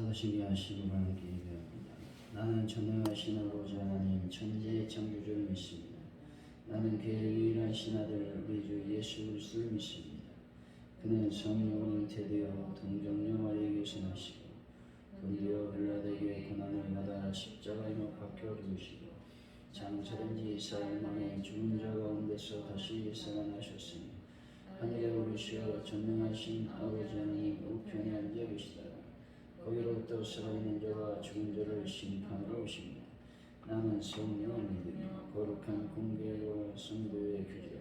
사도신기하시고 하나님께 예배합니다. 나는 전능하신 아버지 하나님 천지의 창조주를 믿습니다. 나는 그의 유일한 신하들 우리 주 예수 그리스도를 믿습니다. 그는 성령으로 잉태되어 동정녀 마리에게서 나시고 본디오 빌라에게 고난을 받아 십자가에 못 박혀 죽으시고 장사된 지 사흘 만에 죽은 자 가운데서 다시 살아나셨으니 하늘에 오르시어 전능하신 아버지 하나님 우편에 앉아 계시다가 거기로부터 살아있는 자와 죽은 자를 심판하러 오십니다. 나는 성령을 믿으며 거룩한 공개와 성도의 교제와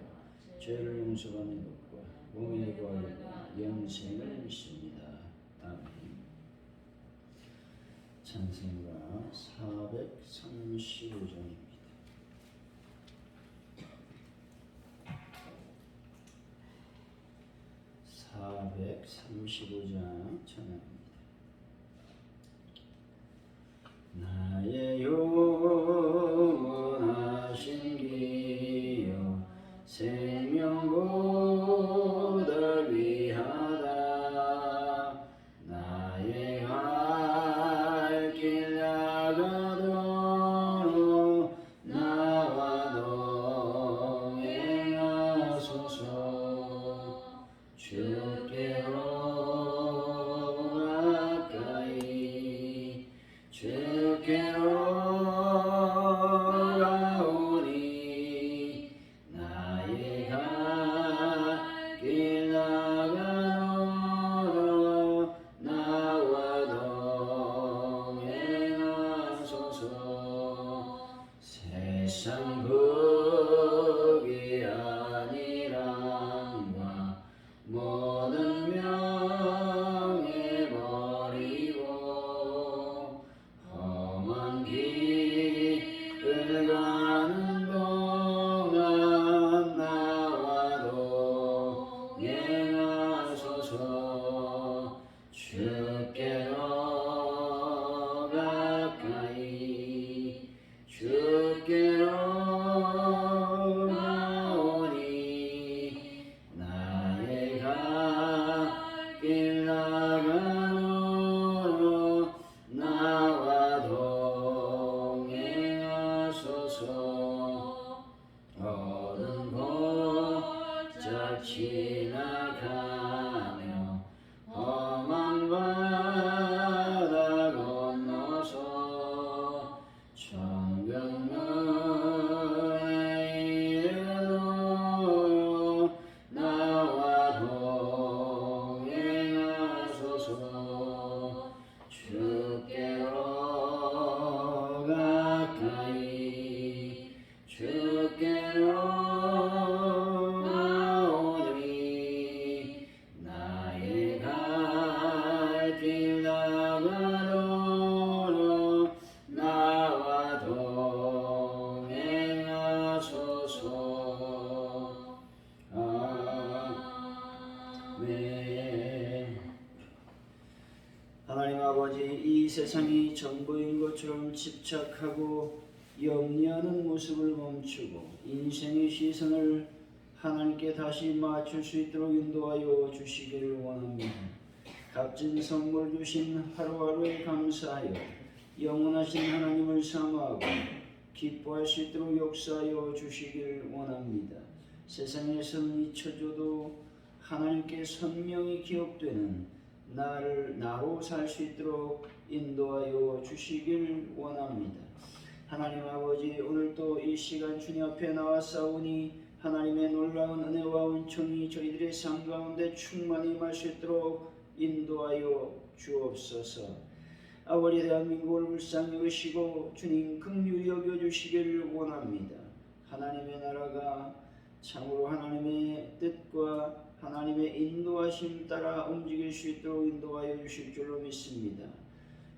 죄를 용서받는 것과 몸의 구하여가 영생을 믿습니다. 아멘 435장입니다. 435장 찬양합니다. 것처럼 집착하고 염려하는 모습을 멈추고 인생의 시선을 하나님께 다시 맞출 수 있도록 인도하여 주시기를 원합니다. 값진 선물 주신 하루하루에 감사하여 영원하신 하나님을 사모하고 기뻐할 수 있도록 역사하여 주시기를 원합니다. 세상에서는 잊혀져도 하나님께 선명히 기억되는 나를 나로 살 수 있도록 인도하여 주시길 원합니다. 하나님 아버지 오늘도 이 시간 주님 앞에 싸우니 하나님의 놀라운 은혜와 은총이 저희들의 삶 가운데 충만히 있도록 인도하여 주옵소서. 아버지 대한민국을 불쌍히 여시고 주님 긍휼히 여겨 주시기를 원합니다. 하나님의 나라가 참으로 하나님의 뜻과 하나님의 인도하심 따라 움직일 수 있도록 인도하여 주실 줄로 믿습니다.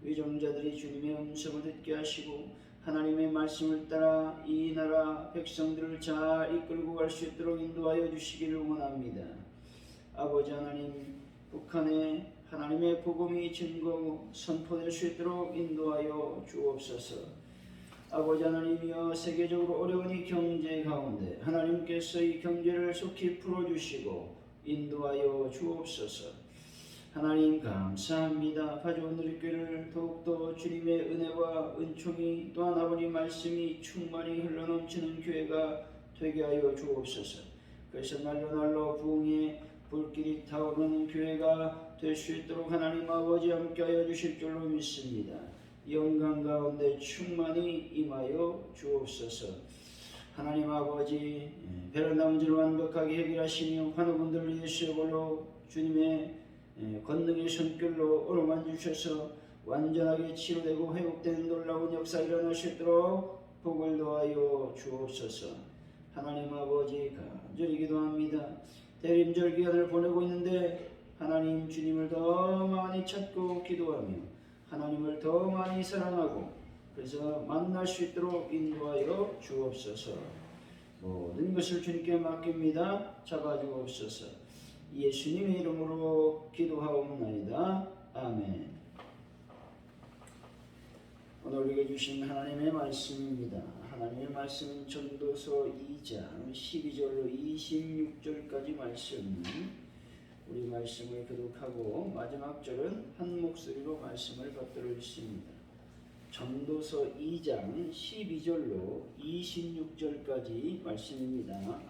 위종자들이 주님의 음성을 듣게 하시고 하나님의 말씀을 따라 이 나라 백성들을 잘 이끌고 갈 수 있도록 인도하여 주시기를 원합니다. 아버지 하나님 북한에 하나님의 복음이 증거 선포될 수 있도록 인도하여 주옵소서. 아버지 하나님이여 세계적으로 어려운 이 경제 가운데 하나님께서 이 경제를 속히 풀어주시고 인도하여 주옵소서. 하나님 감사합니다. 파주원 누리교를 더욱더 주님의 은혜와 은총이 또한 아버님 말씀이 충만히 흘러넘치는 교회가 되게 하여 주옵소서. 그래서 날로 날로 부흥의 불길이 타오르는 교회가 될 수 있도록 하나님 아버지 함께하여 주실 줄로 믿습니다. 영광 가운데 충만히 임하여 주옵소서. 하나님 아버지 예, 베란다 문제를 완벽하게 해결하시며 환우분들을 예수의 걸로 주님의 예, 권능의 손길로 어루만져 주셔서 완전하게 치료되고 회복되는 놀라운 역사 있도록 복을 더하여 주옵소서. 하나님 아버지 간절히 기도합니다. 대림절 기간을 보내고 있는데 하나님 주님을 더 많이 찾고 기도하며 하나님을 더 많이 사랑하고 그래서 만날 수 있도록 인도하여 주옵소서. 모든 것을 주님께 맡깁니다. 잡아주옵소서. 예수님의 이름으로 기도하옵나이다. 아멘. 오늘 우리에게 주신 하나님의 말씀입니다. 하나님의 말씀은 전도서 2장 12절로 26절까지 말씀 우리 말씀을 교독하고 마지막 절은 한 목소리로 말씀을 받들어 있습니다. 전도서 2장 12절로 26절까지 말씀입니다.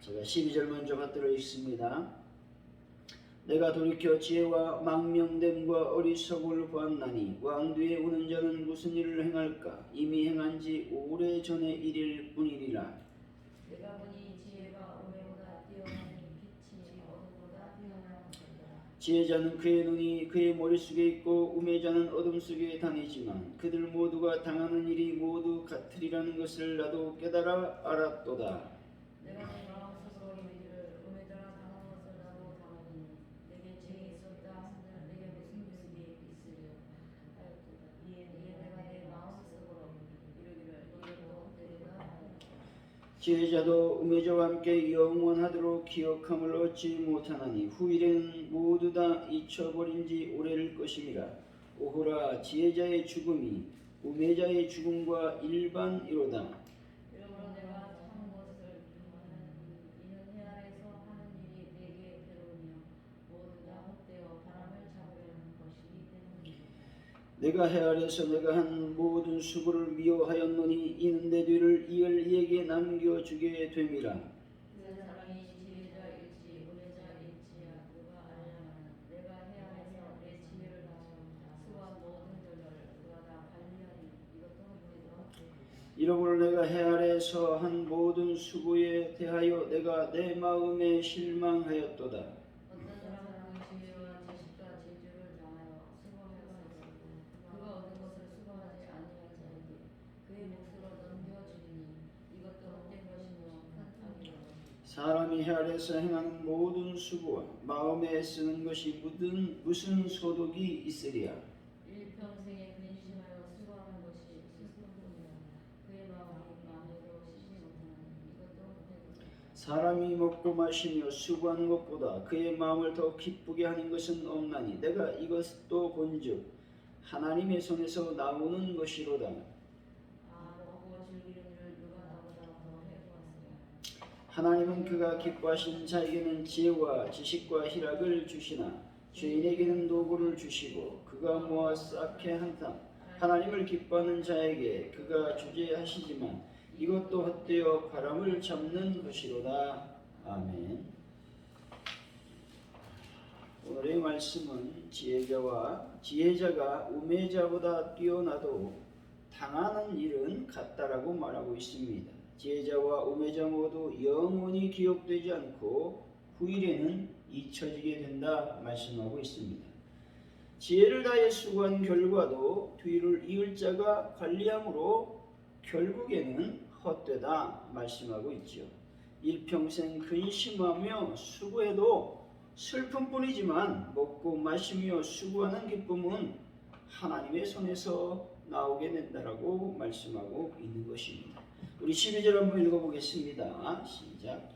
제가 12절 먼저 받들어 있습니다. 내가 돌이켜 지혜와 망명됨과 어리석음을 보았나니 왕뒤에 오는 자는 무슨 일을 행할까 이미 행한 지 오래 전의 일일 뿐이리라 내가 보니 지혜가 오매보다 뛰어나니 빛이 어둠보다 뛰어나니라. 지혜자는 그의 눈이 그의 머릿속에 있고 우매자는 어둠 속에 다니지만 그들 모두가 당하는 일이 모두 같으리라는 것을 나도 깨달아 알았도다 내가 내 마음 스스로 이르기를 오매자라 당한 것을 나도 당하니 내게 죄 있었다 하늘 내게 무슨 것이 있으려 하였도다. 이에 이에 내가 내 마음 스스로 이르기를 너희도 되리라 하였다. 지혜자도 우매자와 함께 영원하도록 기억함을 얻지 못하나니 후일에는 모두 다 잊혀버린 지 오래일 것임이라 오호라 지혜자의 죽음이 우매자의 죽음과 일반이로다 이러므로 내가 참 것을 하는 이는 해 아래서 하는 일이 내게 괴로우며 모두 다 헛되어 바람을 잡으려는 것이기 때문이다. 내가 해 아래서 내가 한 모든 수고를 미워하였노니 이는 내 뒤를 이을 이에게 남겨 주게 됨이라. 관리하니 이것도 헛되다. 이러므로 내가 해 아래서 한 모든 수고에 대하여 내가 내 마음에 실망하였도다 어떤 사람은 그 지혜와 지식과 재주를 당하여 수고하였으니 그가 얻은 것을 수고하지 아니한 자에게 그의 몫으로 넘겨주리니 이것도 헛된 것이며 큰 악이라. 사람이 해 아래서 행하는 모든 수고와 마음에 애쓰는 것이 무슨 무슨 소득이 있으리야 일평생에 근심하여 수고하는 것이 그의 마음이 쉬지 이것도 사람이 먹고 마시며 수고하는 것보다 그의 마음을 더 기쁘게 하는 것은 없나니 내가 이것도 본즉 하나님의 손에서 나오는 것이로다 아 먹고 즐기는 일을 누가 나보다 더 해보았으랴 하나님은 그가 기뻐하신 자에게는 지혜와 지식과 희락을 주시나 죄인에게는 노고를 주시고 그가 모아 쌓게 한다 하나님을 기뻐하는 자에게 그가 주재하시지만 이것도 헛되어 바람을 잡는 것이로다 아멘 오늘의 말씀은 지혜자와 지혜자가 우매자보다 뛰어나도 당하는 일은 같다라고 말하고 있습니다. 지혜자와 우매자 모두 영원히 기억되지 않고 후일에는 잊혀지게 된다 말씀하고 있습니다. 지혜를 다해 수고한 결과도 뒤를 이을 자가 관리함으로 결국에는 헛되다 말씀하고 있죠. 일평생 근심하며 수고해도 슬픔뿐이지만 먹고 마시며 수고하는 기쁨은 하나님의 손에서 나오게 된다라고 말씀하고 있는 것입니다. 우리 12절 한번 읽어보겠습니다. 시작.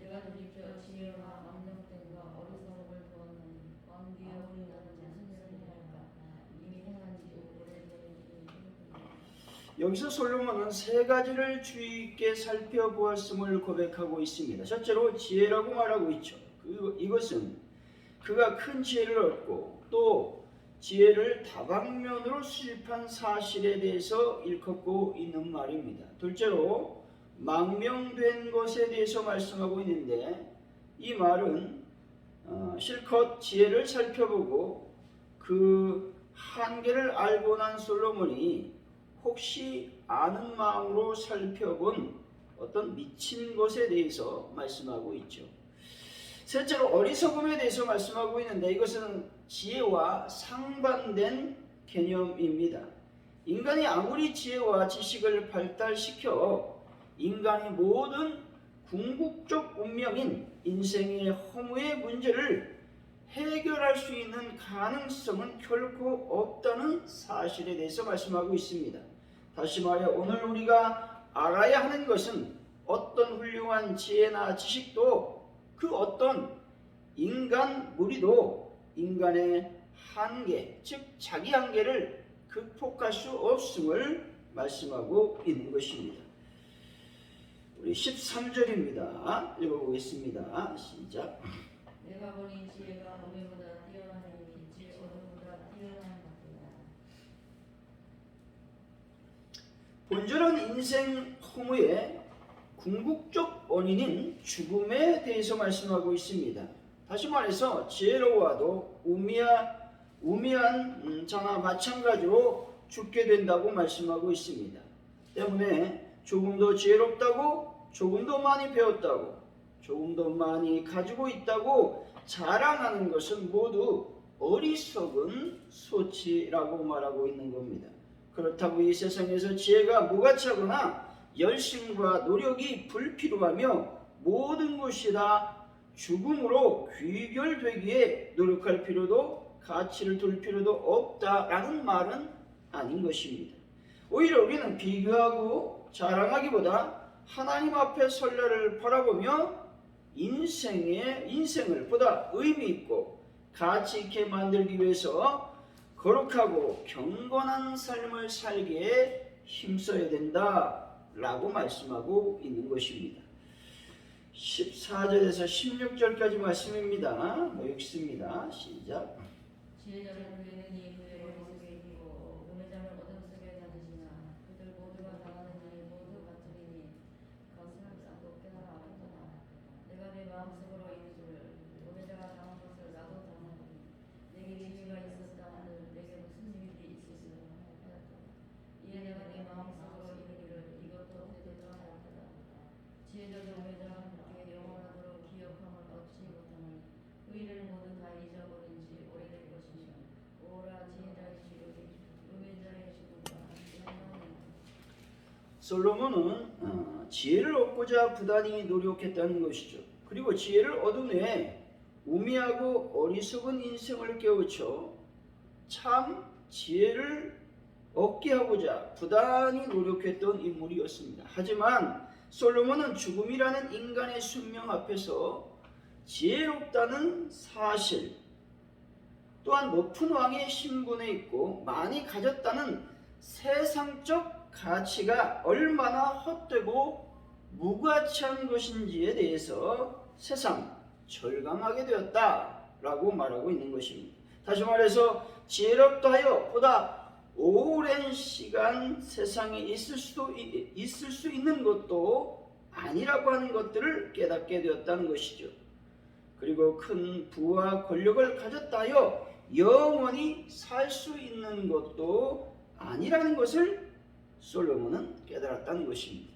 내가 돌이켜 지혜와 망령됨과 어리석음을 보았나니 왕비에 오는 자는 무슨 일을 할까 이미 행한 지 오래된 일이 여기서 솔로몬은 세 가지를 주의 있게 살펴보았음을 고백하고 있습니다. 첫째로 지혜라고 말하고 있죠. 그, 이것은 그가 큰 지혜를 얻고 또 지혜를 다방면으로 수집한 사실에 대해서 일컫고 있는 말입니다. 둘째로 망명된 것에 대해서 말씀하고 있는데 이 말은 어, 실컷 지혜를 살펴보고 그 한계를 알고 난 솔로몬이 혹시 아는 마음으로 살펴본 어떤 미친 것에 대해서 말씀하고 있죠. 셋째로 어리석음에 대해서 말씀하고 있는데 이것은 지혜와 상반된 개념입니다. 인간이 아무리 지혜와 지식을 발달시켜 인간의 모든 궁극적 운명인 인생의 허무의 문제를 해결할 수 있는 가능성은 결코 없다는 사실에 대해서 말씀하고 있습니다. 다시 말해 오늘 우리가 알아야 하는 것은 어떤 훌륭한 지혜나 지식도 그 어떤 인간 무리도 인간의 한계, 즉 자기 한계를 극복할 수 없음을 말씀하고 있는 것입니다. 우리 13절입니다. 읽어보겠습니다. 시작. 내가 보니 지혜가 어미보다 뛰어나니 빛이 어둠보다 뛰어난 같도다. 본절은 인생 허무의 궁극적 원인인 죽음에 대해서 말씀하고 있습니다. 다시 말해서 지혜로워도 우미한, 우미한 음, 자나 마찬가지로 죽게 된다고 말씀하고 있습니다. 때문에 조금 더 지혜롭다고 조금 더 많이 배웠다고 조금 더 많이 가지고 있다고 자랑하는 것은 모두 어리석은 소치라고 말하고 있는 겁니다. 그렇다고 이 세상에서 지혜가 무가치하거나 열심과 노력이 불필요하며 모든 것이 다 죽음으로 귀결되기에 노력할 필요도 가치를 둘 필요도 없다라는 말은 아닌 것입니다. 오히려 우리는 비교하고 자랑하기보다 하나님 앞에 설날을 바라보며 인생의 인생을 보다 의미 있고 가치 있게 만들기 위해서 거룩하고 경건한 삶을 살기에 힘써야 된다 라고 말씀하고 있는 것입니다. 14절에서 16절까지 말씀입니다. 뭐 읽습니다. 시작. 지혜자를 부리느니 그의 머릿속에 있고 우매자를 어둠 속에 다니시나 그들 모두가 당하는 일 모두 같으리니 거스름 싸고 깨달아 알았도다 내가 내 마음속으로 있는 줄을 우매자가 당한 것을 나도 당하노니 내게 지혜가 있었다 하늘 내게 무슨 일이 있으리라 하였도다 이에 내가 내 마음속으로 이르기를 이것도 되도록 하였도다 지혜자도 우매자와 함께 영원하도록 기억함을 얻지 못하니 그 일을 모두 다 잊어버린 지 오래될 것이며 오라 지혜자이시로되 우매자의 죽음과 함께하나니 솔로몬은 어, 지혜를 얻고자 부단히 노력했다는 것이죠. 그리고 지혜를 얻은 후에 우미하고 어리석은 인생을 깨우쳐 참 지혜를 얻게 하고자 부단히 노력했던 인물이었습니다. 하지만 솔로몬은 죽음이라는 인간의 숙명 앞에서 지혜롭다는 사실 또한 높은 왕의 신분에 있고 많이 가졌다는 세상적 가치가 얼마나 헛되고 무가치한 것인지에 대해서 새삼 절감하게 되었다라고 말하고 있는 것입니다. 다시 말해서 지혜롭다 하여 보다 오랜 시간 세상에 있을 수도 이- 있을 수 있는 것도 아니라고 하는 것들을 깨닫게 되었다는 것이죠. 그리고 큰 부와 권력을 가졌다 하여 영원히 살 수 있는 것도 아니라는 것을 솔로몬은 깨달았다는 것입니다.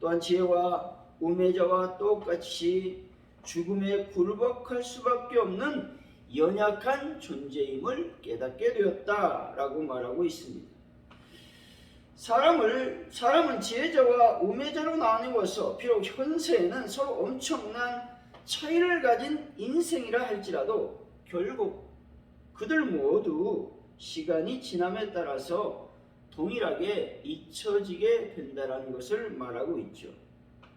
또한 지혜와 우매자와 똑같이 죽음에 굴복할 수밖에 없는 연약한 존재임을 깨닫게 되었다라고 말하고 있습니다. 사람을 사람은 지혜자와 우매자로 나누어서 비록 현세에는 서로 엄청난 차이를 가진 인생이라 할지라도 결국 그들 모두 시간이 지남에 따라서 동일하게 잊혀지게 된다는 것을 말하고 있죠.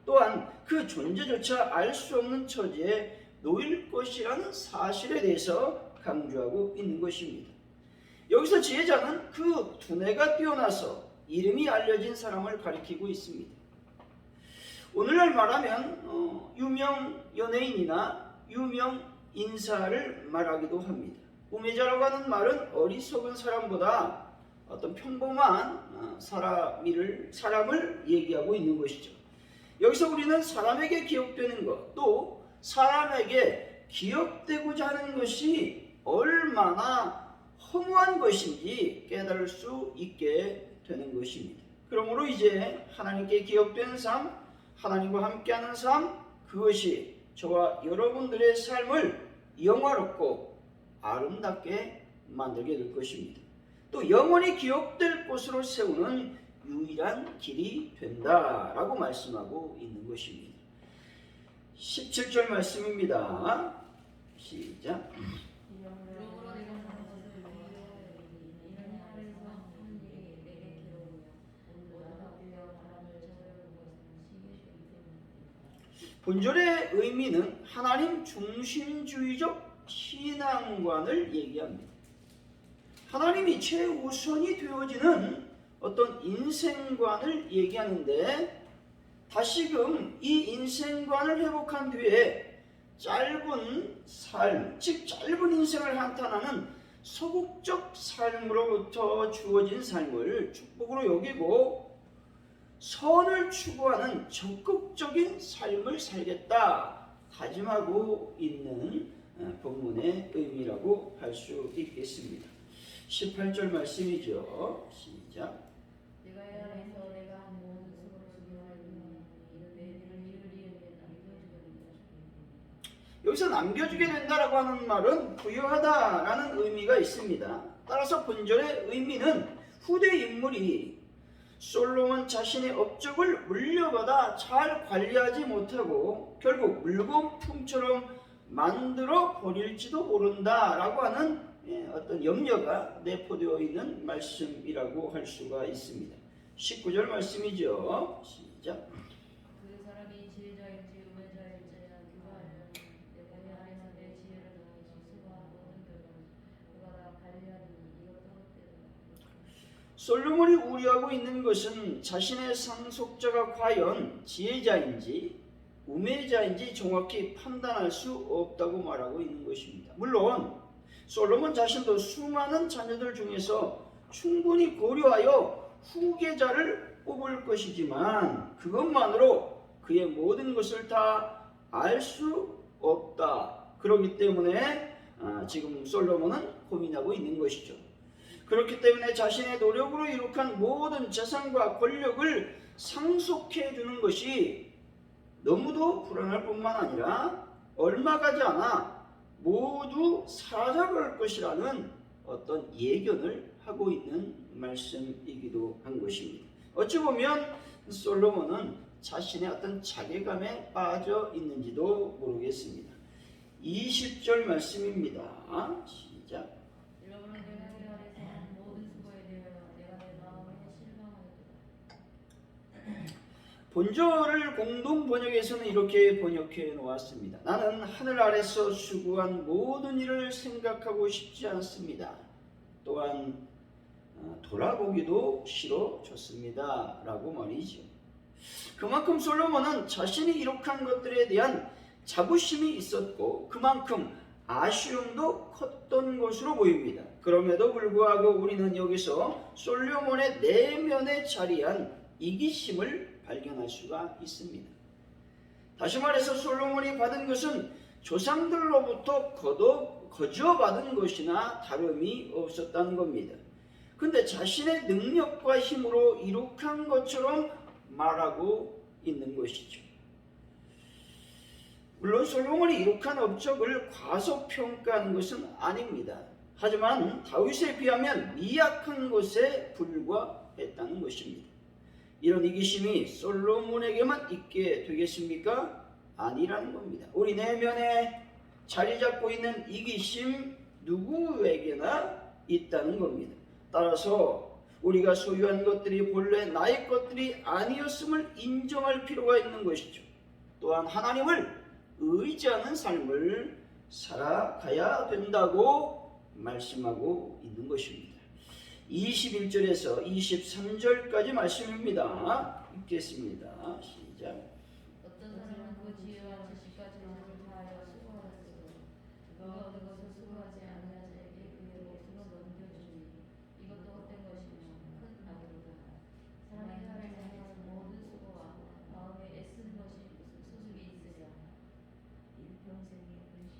또한 그 존재조차 알 수 없는 처지에 놓일 것이라는 사실에 대해서 강조하고 있는 것입니다. 여기서 지혜자는 그 두뇌가 뛰어나서 이름이 알려진 사람을 가리키고 있습니다. 오늘날 말하면 어, 유명 연예인이나 유명 인사를 말하기도 합니다. 우매자라고 하는 말은 어리석은 사람보다 어떤 평범한 어, 사람을 사람을 얘기하고 있는 것이죠. 여기서 우리는 사람에게 기억되는 것, 또 사람에게 기억되고자 하는 것이 얼마나 허무한 것인지 깨달을 수 있게 되는 것입니다. 그러므로 이제 하나님께 기억되는 삶, 하나님과 함께하는 삶, 그것이 저와 여러분들의 삶을 영화롭고 아름답게 만들게 될 것입니다. 또 영원히 기억될 곳으로 세우는 유일한 길이 된다라고 말씀하고 있는 것입니다. 17절 말씀입니다. 시작. 본절의 의미는 하나님 중심주의적 신앙관을 얘기합니다. 하나님이 최우선이 되어지는 어떤 인생관을 얘기하는데 다시금 이 인생관을 회복한 뒤에 짧은 삶, 즉 짧은 인생을 한탄하는 소극적 삶으로부터 주어진 삶을 축복으로 여기고 선을 추구하는 적극적인 삶을 살겠다 다짐하고 있는 어, 본문의 의미라고 할 수 있겠습니다. 18절 말씀이죠. 시작. 여기서 남겨주게 된다라고 하는 말은 부여하다라는 의미가 있습니다. 따라서 본절의 의미는 후대 인물이 솔로몬 자신의 업적을 물려받아 잘 관리하지 못하고 결국 물건 품처럼 만들어 버릴지도 모른다라고 하는 예, 어떤 염려가 내포되어 있는 말씀이라고 할 수가 있습니다. 19절 말씀이죠. 시작. 그 솔로몬이 우려하고 있는 것은 자신의 상속자가 과연 지혜자인지 우매자인지 정확히 판단할 수 없다고 말하고 있는 것입니다. 물론 솔로몬 자신도 수많은 자녀들 중에서 충분히 고려하여 후계자를 뽑을 것이지만 그것만으로 그의 모든 것을 다 알 수 없다. 그렇기 때문에 아, 지금 솔로몬은 고민하고 있는 것이죠. 그렇기 때문에 자신의 노력으로 이룩한 모든 재산과 권력을 상속해 주는 것이 너무도 불안할 뿐만 아니라 얼마 가지 않아 모두 사라져갈 것이라는 어떤 예견을 하고 있는 말씀이기도 한 것입니다. 어찌 보면 솔로몬은 자신의 어떤 자괴감에 빠져 있는지도 모르겠습니다. 20절 말씀입니다. 시작. 여러분은 내가 이 안에서 한 모든 수고에 대하여 내가 내 마음에 실망하였다 본절을 공동 번역에서는 이렇게 번역해 놓았습니다. 나는 하늘 아래서 수고한 모든 일을 생각하고 싶지 않습니다. 또한 어, 돌아보기도 싫어졌습니다. 라고 말이죠. 그만큼 솔로몬은 자신이 이룩한 것들에 대한 자부심이 있었고 그만큼 아쉬움도 컸던 것으로 보입니다. 그럼에도 불구하고 우리는 여기서 솔로몬의 내면에 자리한 이기심을 발견할 수가 있습니다. 다시 말해서 솔로몬이 받은 것은 조상들로부터 거둬, 거저 받은 것이나 다름이 없었다는 겁니다. 근데 자신의 능력과 힘으로 이룩한 것처럼 말하고 있는 것이죠. 물론 솔로몬이 이룩한 업적을 과소평가하는 것은 아닙니다. 하지만 다윗에 비하면 미약한 것에 불과했다는 것입니다. 이런 이기심이 솔로몬에게만 있게 되겠습니까? 아니라는 겁니다. 우리 내면에 자리 잡고 있는 이기심 누구에게나 있다는 겁니다. 따라서 우리가 소유한 것들이 본래 나의 것들이 아니었음을 인정할 필요가 있는 것이죠. 또한 하나님을 의지하는 삶을 살아가야 된다고 말씀하고 있는 것입니다. 21절에서 23절까지 말씀입니다. 읽겠습니다. 시작. 어떤 사람은 그 지혜와 지식과 재능을 다하여 수고하였으므로 그가 그것을 수고하지 아니한 자에게 그의 몫으로 넘겨주니 이것도 헛된 것이며 큰 악이로다 사람의 혀를 향해서 모든 수고와 마음에 애쓰는 것이 소득이 있으랴 일평생에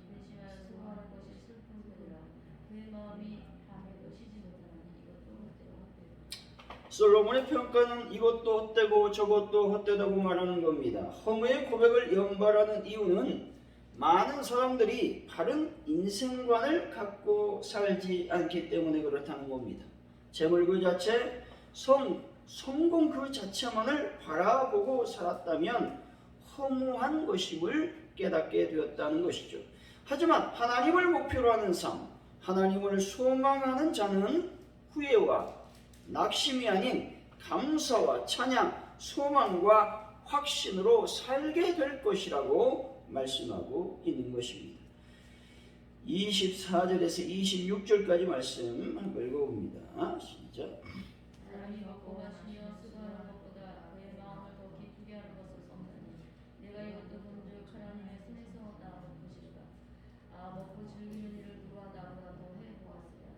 근심하여 수고하는 것이 슬픈 뿐이라 그의 마음이 밤에도 쉬지 못하니 이것도 헛되고 헛되고 솔로몬의 평가는 이것도 헛되고 저것도 헛되다고 말하는 겁니다. 허무의 고백을 연발하는 이유는 많은 사람들이 바른 인생관을 갖고 살지 않기 때문에 그렇다는 겁니다. 재물 그 자체, 성, 성공 그 자체만을 바라보고 살았다면 허무한 것임을 깨닫게 되었다는 것이죠. 하지만 하나님을 목표로 하는 삶, 하나님을 소망하는 자는 후회와 낙심이 아닌 감사와 찬양, 소망과 확신으로 살게 될 것이라고 말씀하고 있는 것입니다. 24절에서 26절까지 말씀 한번 읽어봅니다. 시작. 사람이 먹고 마시며 수고하는 것보다 그의 마음을 더 기쁘게 하는 것을 썩느니 내가 이것도 본즉 하나님의 손에서 나온 것이라 아 먹고 즐기는 일을 누가 나보다 더 해보았으랴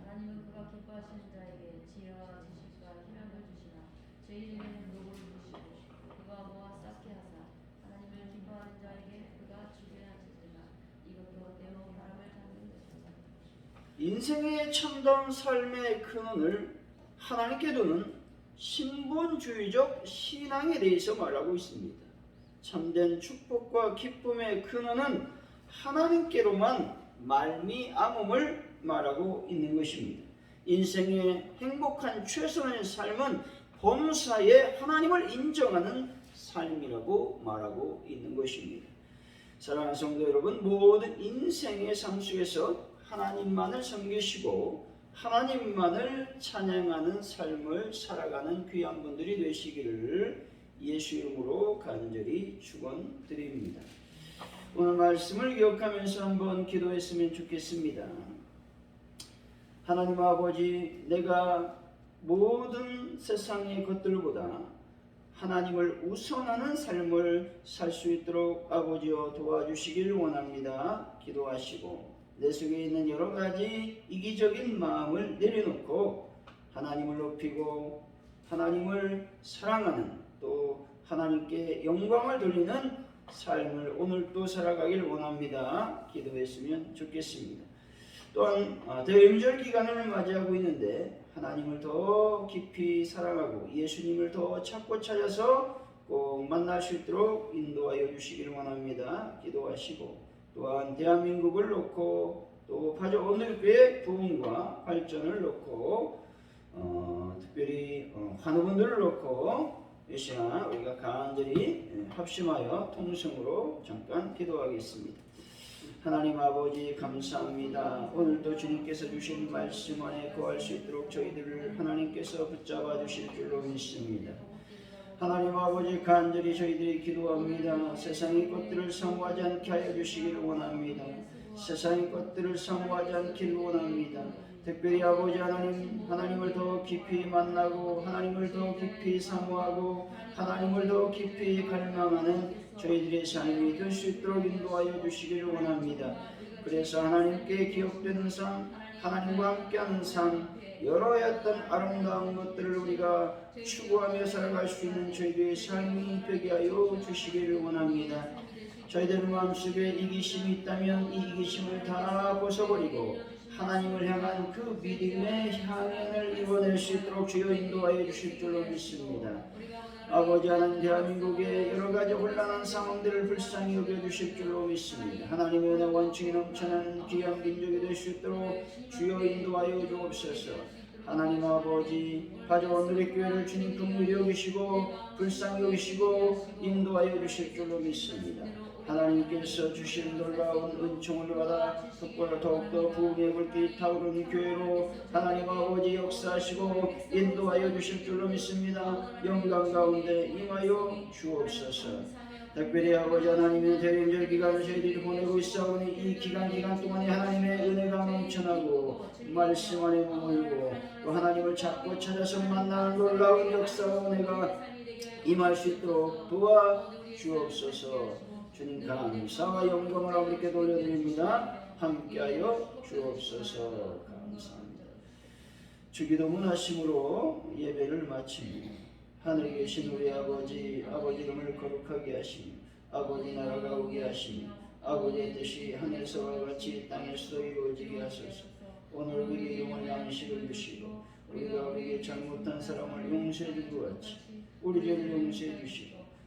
하나님은 그가 기뻐하시는 자에게 지혜와 지식과 희락을 주시나 죄 중에는 노고를 주시고 그가 모아 쌓게 하사 하나님을 기뻐하는 자에게 그가 주게 하시리라 이것도 때로 바람을 타는 것이라 인생의 참다운 삶의 근원을 하나님께 두는 신본주의적 신앙에 대해서 말하고 있습니다. 참된 축복과 기쁨의 근원은 하나님께로만 말미암음을 말하고 있는 것입니다. 인생의 행복한 최선의 삶은 범사에 하나님을 인정하는 삶이라고 말하고 있는 것입니다. 사랑하는 성도 여러분, 모든 인생의 삶 속에서 하나님만을 섬기시고 하나님만을 찬양하는 삶을 살아가는 귀한 분들이 되시기를 예수 이름으로 간절히 축원드립니다. 오늘 말씀을 기억하면서 한번 기도했으면 좋겠습니다. 하나님 아버지, 내가 모든 세상의 것들보다 하나님을 우선하는 삶을 살 수 있도록 아버지여 도와주시길 원합니다. 기도하시고 내 속에 있는 여러 가지 이기적인 마음을 내려놓고 하나님을 높이고 하나님을 사랑하는 또 하나님께 영광을 돌리는 삶을 오늘도 살아가길 원합니다. 기도했으면 좋겠습니다. 또한 아, 대임절 기간을 맞이하고 있는데 하나님을 더 깊이 사랑하고 예수님을 더 찾고 찾아서 꼭 만날 수 있도록 인도하여 주시길 원합니다. 기도하시고 또한 대한민국을 놓고 또 파주 오늘교회 부흥과 발전을 놓고 어, 특별히 어, 환우분들을 놓고 이 시간 우리가 간절히 예, 합심하여 통성으로 잠깐 기도하겠습니다. 하나님 아버지 감사합니다. 오늘도 주님께서 주신 말씀 안에 거할 수 있도록 저희들을 하나님께서 붙잡아 주실 줄로 믿습니다. 하나님 아버지 간절히 저희들이 기도합니다. 세상의 것들을 사모하지 않게 하여 주시기를 원합니다. 세상의 것들을 사모하지 않기를 원합니다. 특별히 아버지 하나님 하나님을 더 깊이 만나고 하나님을 더 깊이 사모하고 하나님을 더 깊이 갈망하는 저희들의 삶이 될 수 있도록 인도하여 주시기를 원합니다. 그래서 하나님께 기억되는 삶, 하나님과 함께하는 삶, 여러 어떤 아름다운 것들을 우리가 추구하며 살아갈 수 있는 저희들의 삶이 되게 하여 주시기를 원합니다. 저희들 마음속에 이기심이 있다면 이 이기심을 다 벗어버리고 하나님을 향한 그 믿음의 향연을 이뤄낼 수 있도록 주여 인도하여 주실 줄로 믿습니다. 아버지 하나님 대한민국의 여러 가지 혼란한 상황들을 불쌍히 여겨주실 줄로 믿습니다. 하나님의 은혜 원칙이 넘쳐나는 귀한 민족이 될 수 있도록 주여 인도하여 주옵소서. 하나님 아버지 가져온 우리 교회를 주님 긍휼히 여기시고 불쌍히 여기시고 인도하여 주실 줄로 믿습니다. 하나님께서 주신 놀라운 은총을 받아 특별히 더욱더 부흥의 불빛 타오르는 교회로 하나님 아버지 역사하시고 인도하여 주실 줄로 믿습니다. 영광 가운데 임하여 주옵소서. 특별히 아버지 하나님의 대림절 기간을 저희들이 보내고 있사오니 이 기간 기간 동안에 하나님의 은혜가 넘쳐나고 말씀 안에 머물고 또 하나님을 찾고 찾아서 만나는 놀라운 역사와 은혜가 임할 수 있도록 도와 주옵소서 주님 감사와 영광을 아버지께 돌려드립니다. 함께하여 주옵소서. 감사합니다. 주기도문 하심으로 예배를 마칩니다 하늘에 계신 우리 아버지 아버지 이름을 거룩하게 하시며 아버지 나라가 오게 하시며 아버지의 뜻이 하늘에서와 같이 땅에서도 이루어지게 하소서. 오늘 우리에게 용을 양식을 주시고 우리가 우리에게 잘못한 사람을 용서해 준것 같이 우리 죄를 용서해 주시고